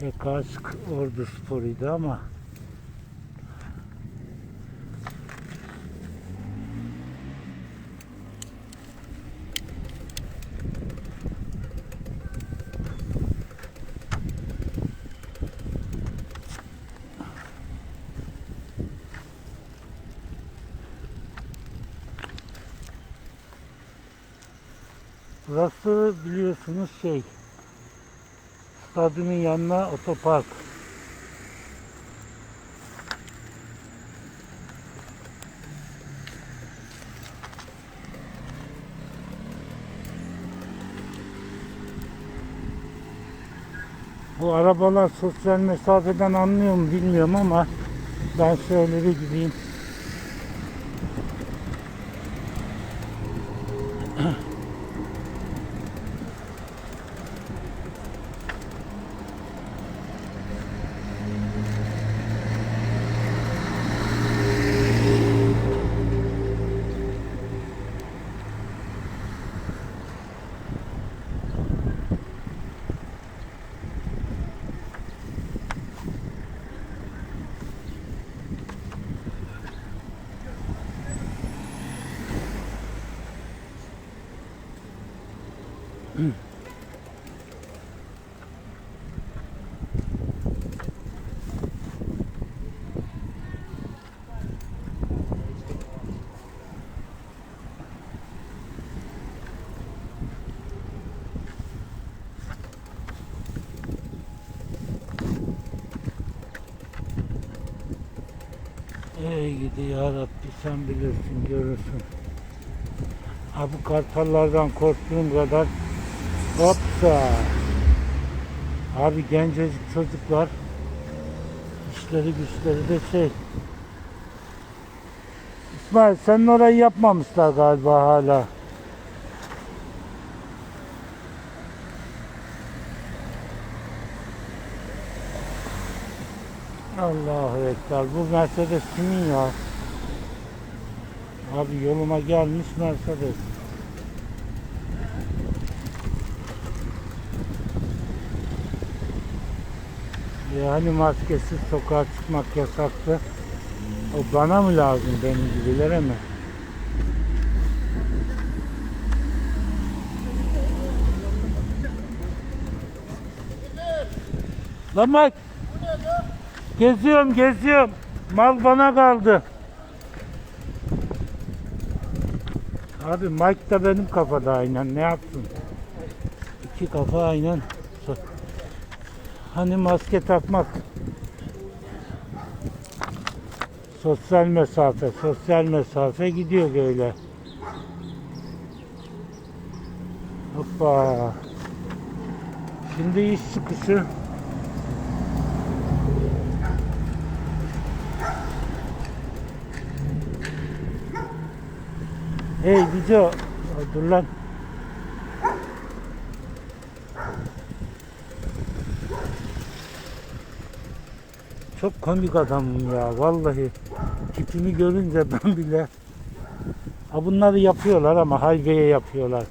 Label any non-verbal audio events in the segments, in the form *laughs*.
Tek aşk ordu sporuydu ama. Burası biliyorsunuz şey stadyumun yanına otopark. Bu arabalar sosyal mesafeden anlıyor mu bilmiyorum ama ben şöyle bir gideyim. Ey gidi ya Rabbi sen bilirsin görürsün. Ha bu kartallardan korktuğum kadar hopsa. Abi gencecik çocuklar işleri güçleri de şey. İsmail senin orayı yapmamışlar galiba hala. Allahu Ekber. Bu Mercedes kimin ya? Abi yoluma gelmiş Mercedes. Yani maskesiz sokağa çıkmak yasaktı. O bana mı lazım benim gibilere mi? Lan bak. Geziyorum geziyorum. Mal bana kaldı. Abi Mike da benim kafada aynen ne yapsın? İki kafa aynen. Hani maske takmak. Sosyal mesafe, sosyal mesafe gidiyor böyle. Hoppa. Şimdi iş çıkışı. Hey Bico. Ay, Dur lan. Çok komik adamım ya vallahi. Tipimi görünce *laughs* ben bile. Ha bunları yapıyorlar ama hayveye yapıyorlar.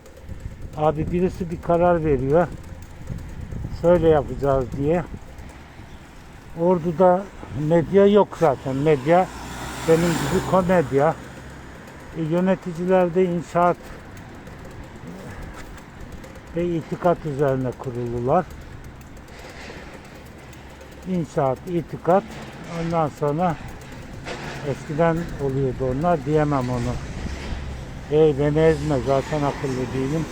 Abi birisi bir karar veriyor. Şöyle yapacağız diye. Ordu'da medya yok zaten. Medya benim gibi komedya. E, yöneticilerde inşaat ve itikat üzerine kurulular. İnşaat, itikat, ondan sonra eskiden oluyordu onlar diyemem onu. Ey beni ezme zaten akıllı değilim.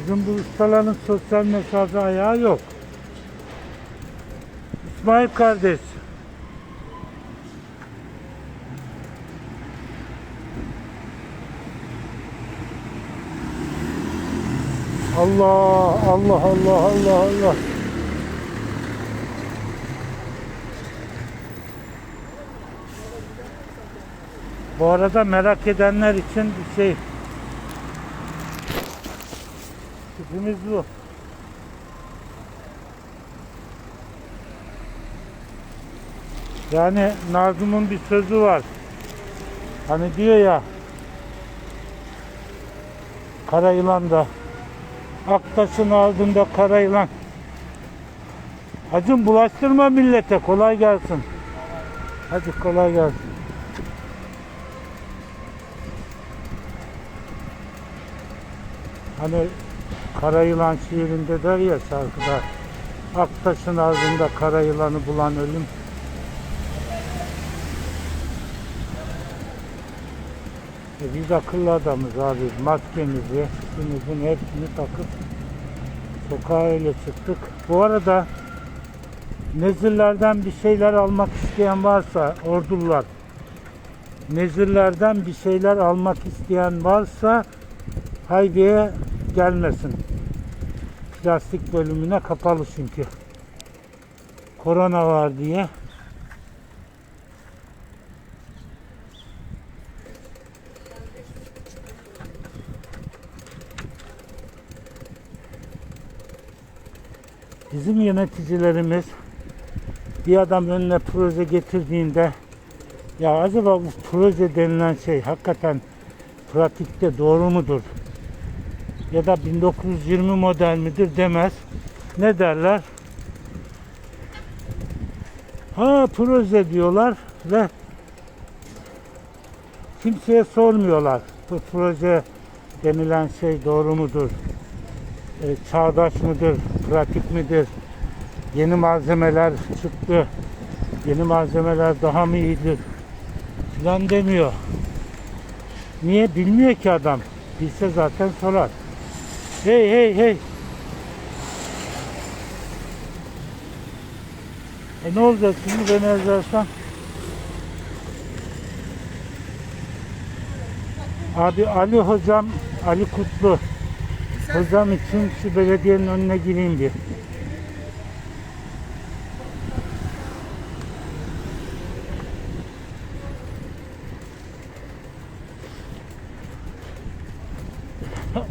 Bizim bu ustaların sosyal mesafe ayağı yok. İsmail kardeş. Allah Allah Allah Allah Allah. Bu arada merak edenler için bir şey. Tipimiz bu. Yani Nazım'ın bir sözü var. Hani diyor ya Kara yılan da Aktaş'ın ardında Karayılan. Hacım bulaştırma millete. Kolay gelsin. Hadi kolay gelsin. Hani Karayılan şiirinde der ya şarkıda. Aktaş'ın ardında Karayılan'ı bulan ölüm. E biz akıllı adamız abi. Maskemizi, şunuzun hepsini takıp sokağa öyle çıktık. Bu arada nezirlerden bir şeyler almak isteyen varsa ordular nezirlerden bir şeyler almak isteyen varsa Haybi'ye gelmesin. Plastik bölümüne kapalı çünkü. Korona var diye. Bizim yöneticilerimiz bir adam önüne proje getirdiğinde ya acaba bu proje denilen şey hakikaten pratikte doğru mudur? Ya da 1920 model midir demez. Ne derler? Ha proje diyorlar ve kimseye sormuyorlar. Bu proje denilen şey doğru mudur? E, çağdaş mıdır? Pratik midir? Yeni malzemeler çıktı. Yeni malzemeler daha mı iyidir? Filan demiyor. Niye? Bilmiyor ki adam. Bilse zaten sorar. Hey hey hey. E ne olacak şimdi beni ezersen? Abi Ali hocam, Ali Kutlu hocam için şu belediyenin önüne gireyim bir.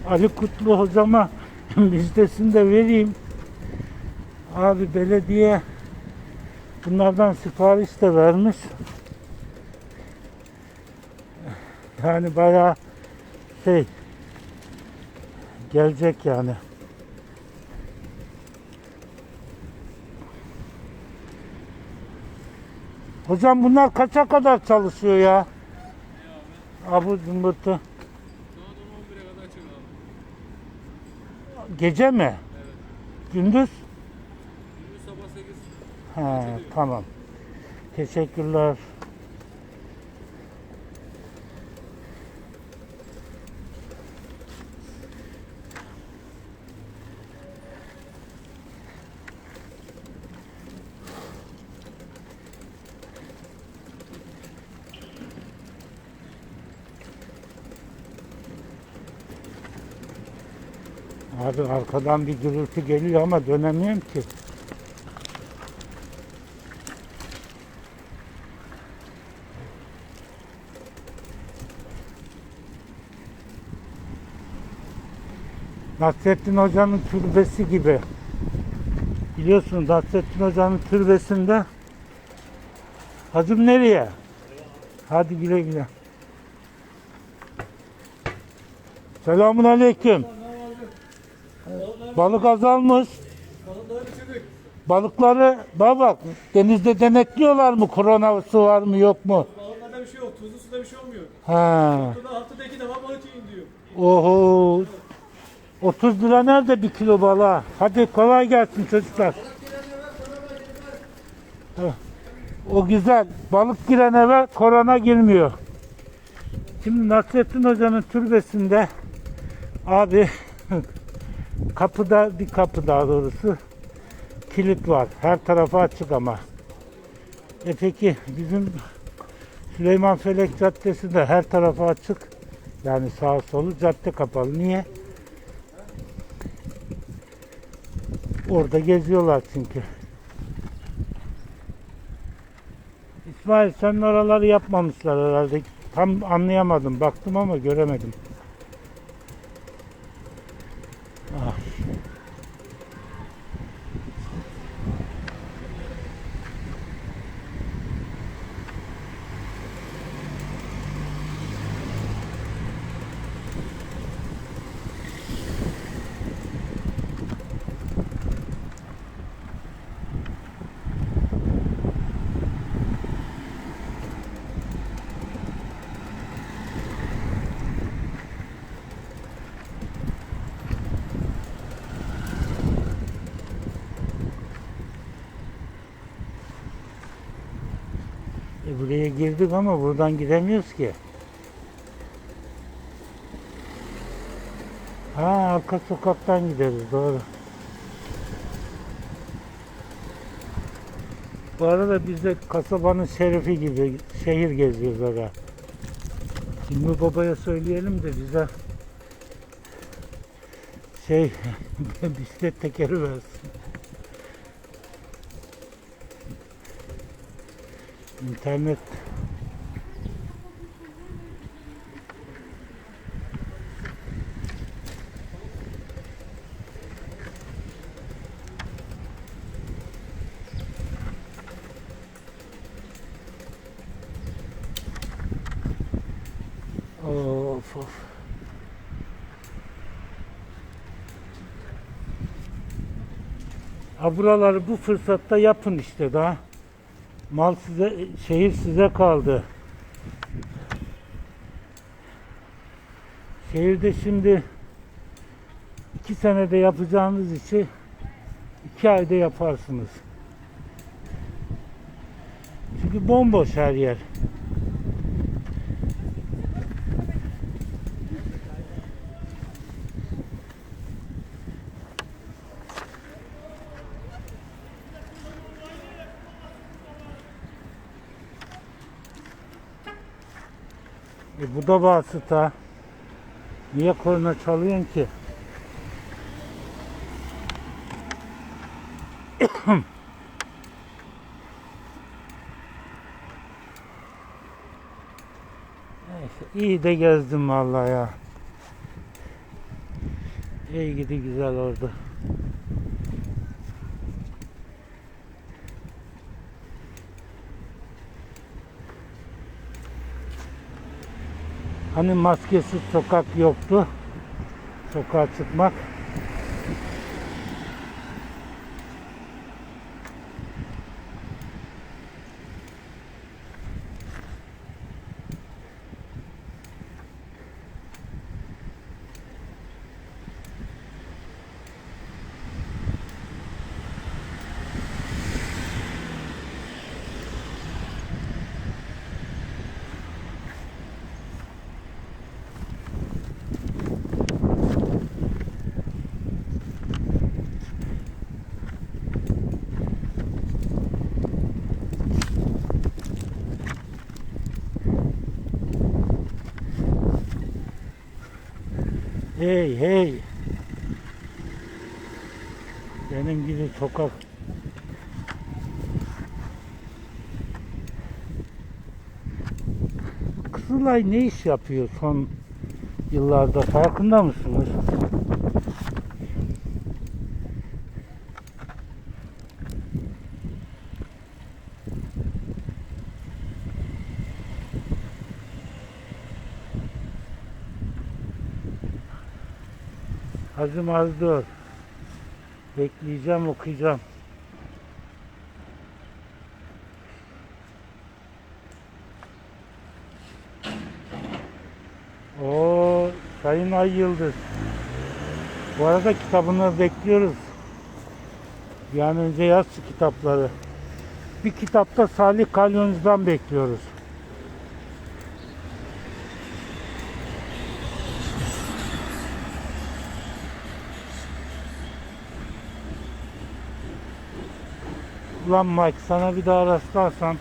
Ali Kutlu hocama *laughs* müjdesini de vereyim. Abi belediye bunlardan sipariş de vermiş. Yani bayağı şey gelecek yani. Hocam bunlar kaça kadar çalışıyor ya? Abu zımbırtı. Saat 11'e kadar açık abi. Gece mi? Evet. Gündüz? Gündüz sabah 8. Ha, tamam. Teşekkürler. Abi arkadan bir gürültü geliyor ama dönemiyorum ki. Nasrettin Hoca'nın türbesi gibi. Biliyorsunuz Nasrettin Hoca'nın türbesinde Hacım nereye? Hadi güle güle. Selamun aleyküm. Balık azalmış. Balıkları bitirdik. Balıkları bak bak denizde denetliyorlar mı? Koronası var mı yok mu? Balıklarda bir şey yok. Tuzlu suda bir şey olmuyor. Ha. Burada haftada iki defa balık yiyin diyor. Oho. 30 lira nerede bir kilo balığa? Hadi kolay gelsin çocuklar. O güzel. Balık giren eve korona girmiyor. Şimdi Nasrettin Hoca'nın türbesinde abi *laughs* kapıda bir kapı daha doğrusu kilit var. Her tarafı açık ama. E peki bizim Süleyman Felek Caddesi de her tarafı açık. Yani sağ solu cadde kapalı. Niye? Orada geziyorlar çünkü. İsmail sen oraları yapmamışlar herhalde. Tam anlayamadım. Baktım ama göremedim. Buraya girdik ama buradan gidemiyoruz ki. Ha arka sokaktan gideriz doğru. Bu arada biz de kasabanın şerifi gibi şehir geziyoruz aga. Şimdi babaya söyleyelim de bize şey *laughs* bisiklet tekeri versin. İnternet Of of. Ha buraları bu fırsatta yapın işte daha. Mal size, şehir size kaldı. Şehirde şimdi iki senede yapacağınız işi iki ayda yaparsınız. Çünkü bomboş her yer. E bu da vasıta. Niye korna çalıyorsun ki? İyi de gezdim vallahi ya. İyi gidi güzel oldu. Hani maskesiz sokak yoktu. Sokağa çıkmak. Hey hey. Benim gibi sokak. Kızılay ne iş yapıyor son yıllarda farkında mısınız? Hazım az dur. Bekleyeceğim okuyacağım. O Sayın Ay Yıldız. Bu arada kitabını bekliyoruz. Bir an önce yaz kitapları. Bir kitapta Salih Kalyoncu'dan bekliyoruz. Ulan Mike sana bir daha rastlarsam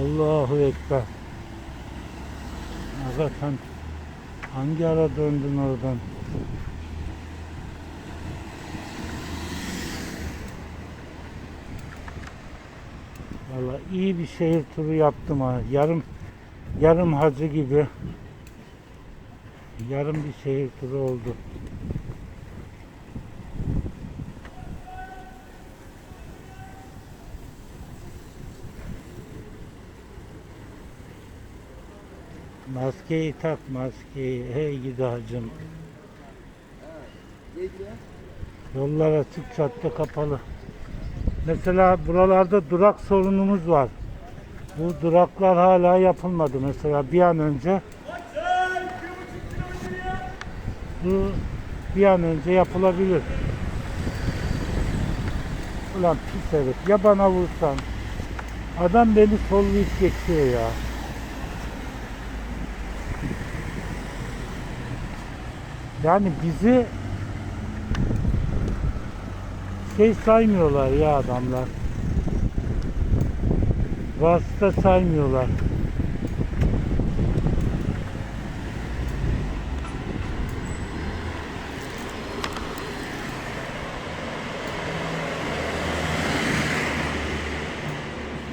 Allahu Ekber. Zaten hangi ara döndün oradan? İyi bir şehir turu yaptım ha. Yarım yarım hacı gibi. Yarım bir şehir turu oldu. Maskeyi tak maskeyi. Hey gidi hacım. Yollar açık cadde kapalı. Mesela buralarda durak sorunumuz var. Bu duraklar hala yapılmadı mesela bir an önce. Bu bir an önce yapılabilir. Ulan pis herif ya bana vursan. Adam beni sollayıp geçiyor ya. Yani bizi şey saymıyorlar ya adamlar. Vasıta saymıyorlar.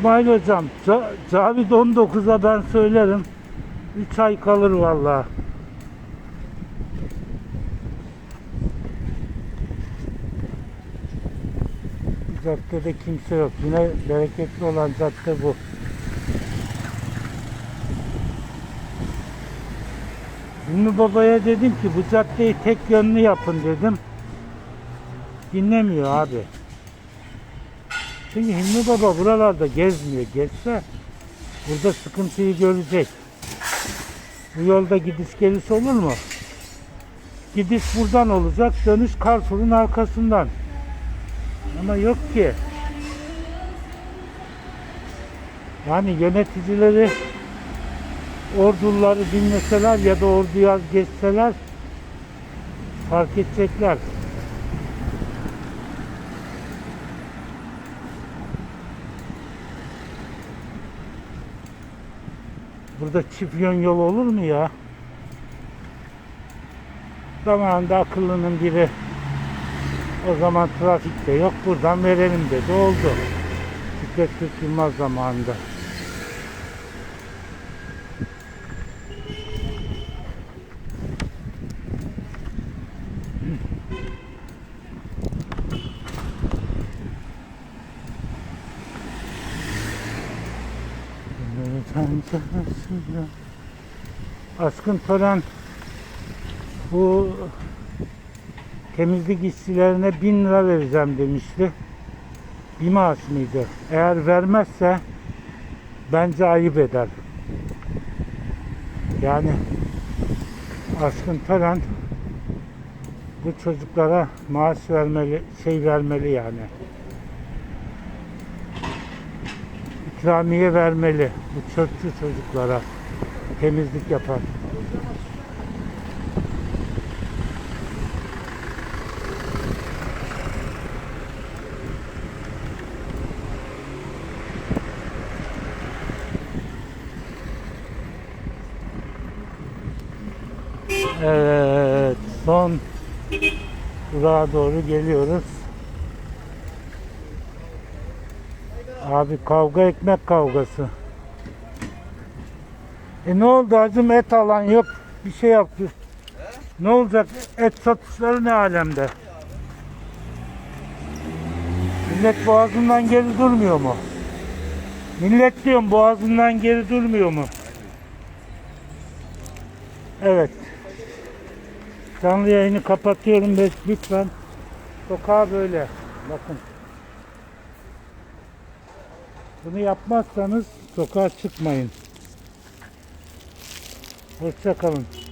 İsmail hocam, Ca- Cavit 19'a ben söylerim. 3 ay kalır vallahi. Caddede kimse yok. Yine bereketli olan cadde bu. Hilmi Baba'ya dedim ki bu caddeyi tek yönlü yapın dedim. Dinlemiyor abi. Çünkü Hilmi Baba buralarda gezmiyor. Gezse burada sıkıntıyı görecek. Bu yolda gidiş geliş olur mu? Gidiş buradan olacak, dönüş Carrefour'un arkasından. Ama yok ki. Yani yöneticileri orduları dinleseler ya da orduya geçseler fark edecekler. Burada çift yön yol olur mu ya? Zamanında akıllının biri o zaman trafikte yok buradan verelim dedi oldu. Fikret Türk Yılmaz zamanında. Aşkın Tören bu temizlik işçilerine bin lira vereceğim demişti. Bir maaş mıydı? Eğer vermezse bence ayıp eder. Yani Aşkın Tören bu çocuklara maaş vermeli, şey vermeli yani. İkramiye vermeli bu çöpçü çocuklara temizlik yapan. Evet, son durağa doğru geliyoruz. Abi kavga ekmek kavgası. E ne oldu acım et alan yok bir şey yaptı. Ne olacak et satışları ne alemde? Millet boğazından geri durmuyor mu? Millet diyorum boğazından geri durmuyor mu? Evet. Canlı yayını kapatıyorum lütfen sokağa böyle bakın. Bunu yapmazsanız sokağa çıkmayın. Hoşça kalın.